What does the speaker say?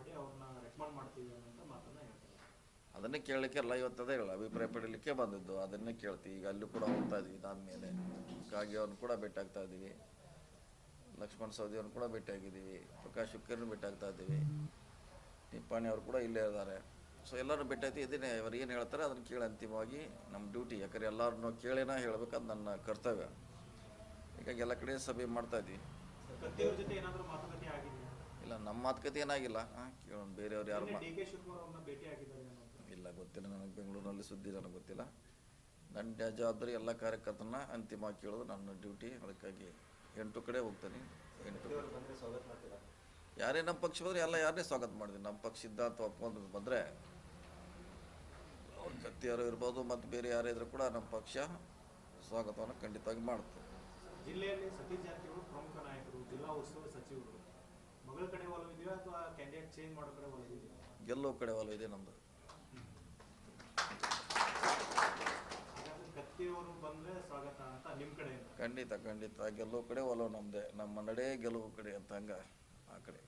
ಮಾಡಿ ಅವ್ರನ್ನ ರೆಕಮೆಂಡ್ ಮಾಡ್ತೀವಿ ಅಂತ ಮಾತನ್ನ ಹೇಳ್ತಾರೆ ಅದನ್ನೇ ಕೇಳಲಿಕ್ಕೆ ಎಲ್ಲ ಇವತ್ತದೇ ಹೇಳ ಅಭಿಪ್ರಾಯ ಪಡೀಲಿಕ್ಕೆ ಬಂದಿದ್ದು. ಅದನ್ನೇ ಕೇಳ್ತೀವಿ. ಈಗ ಅಲ್ಲೂ ಕೂಡ ಹೋಗ್ತಾ ಇದೀವಿ. ಇದಾದ್ಮೇಲೆ ಕಾಗಿ ಅವ್ರನ್ನ ಕೂಡ ಭೇಟಿಯಾಗ್ತಾ ಇದ್ದೀವಿ ಲಕ್ಷ್ಮಣ್ ಸೌದಿ ಅವ್ರನ್ನ ಕೂಡ ಭೇಟಿಯಾಗಿದ್ದೀವಿ. ಪ್ರಕಾಶ್ ಶುಕ್ರನ್ನು ಭೇಟಿಯಾಗ್ತಾ ಇದ್ದೀವಿ ನಿಪ್ಪಾಣಿ ಅವರು ಕೂಡ ಇಲ್ಲೇ ಇದ್ದಾರೆ. ಸೊ ಎಲ್ಲರೂ ಭೇಟಿಯಾಗ್ತೀವಿ ಇದನ್ನೇ ಅವ್ರು ಏನು ಹೇಳ್ತಾರೆ ಅದನ್ನು ಕೇಳಿ ಅಂತಿಮವಾಗಿ ನಮ್ಮ ಡ್ಯೂಟಿ ಯಾಕಂದ್ರೆ ಎಲ್ಲರನ್ನೂ ಕೇಳಿನ ಹೇಳಬೇಕಂತ ನನ್ನ ಕರ್ತವ್ಯ. ಹೀಗಾಗಿ ಎಲ್ಲ ಕಡೆ ಸಭೆ ಮಾಡ್ತಾ ಇದ್ವಿ ಕತ್ತಿಯವ್ರ ಜೊತೆ ಏನಾದರೂ ಮಾತುಕತೆ ಆಗಿದೆಯಾ ಇಲ್ಲ ನಮ್ಮ ಮಾತುಕತೆ ಏನಾಗಿಲ್ಲ. ಕೇಳೋಣ. ಬೇರೆಯವ್ರು ಯಾರು ಇಲ್ಲ ಗೊತ್ತಿಲ್ಲ. ನನಗೆ ಬೆಂಗಳೂರಿನಲ್ಲಿ ಸುದ್ದಿ ನನಗೆ ಗೊತ್ತಿಲ್ಲ. ನನ್ನ ಜವಾಬ್ದಾರಿ ಎಲ್ಲ ಕಾರ್ಯಕರ್ತನ ಅಂತಿಮವಾಗಿ ಕೇಳೋದು ನನ್ನ ಡ್ಯೂಟಿ. ಅದಕ್ಕಾಗಿ ಎಂಟು ಕಡೆ ಹೋಗ್ತೀನಿ. ಎಂಟು ಯಾರೇ ನಮ್ಮ ಪಕ್ಷ ಬಂದರೆ ಎಲ್ಲ ಯಾರನ್ನೇ ಸ್ವಾಗತ ಮಾಡಿದ್ವಿ ನಮ್ಮ ಪಕ್ಷ ಸಿದ್ಧಾಂತ ಒಪ್ಕೊಂಡು ಬಂದರೆ ಅವ್ರ ಕತ್ತಿಯವರು ಇರ್ಬೋದು ಮತ್ತು ಬೇರೆ ಯಾರೇ ಇದ್ರೂ ಕೂಡ ನಮ್ಮ ಪಕ್ಷ ಸ್ವಾಗತವನ್ನು ಖಂಡಿತವಾಗಿ ಮಾಡುತ್ತೆ. ಜಿಲ್ಲೆಯಲ್ಲಿ ಸತೀಶ್ ಜಾರಕಿಹೊಳಿ ಪ್ರಮುಖ ನಾಯಕರು ಜಿಲ್ಲಾ ಉಸ್ತುವಾರಿ ಸಚಿವರು. ಗೆಲ್ಲೋ ಕಡೆ ಒಲವು ಇದೆ ನಮ್ದು. ಖಂಡಿತ ಖಂಡಿತ. ಗೆಲ್ಲೋ ಕಡೆ ಒಲವು ನಮ್ಮದೇ ನಮ್ಮ ನಡೆ ಗೆಲುವು ಕಡೆ ಅಂತ ಹಂಗ ಆ ಕಡೆ.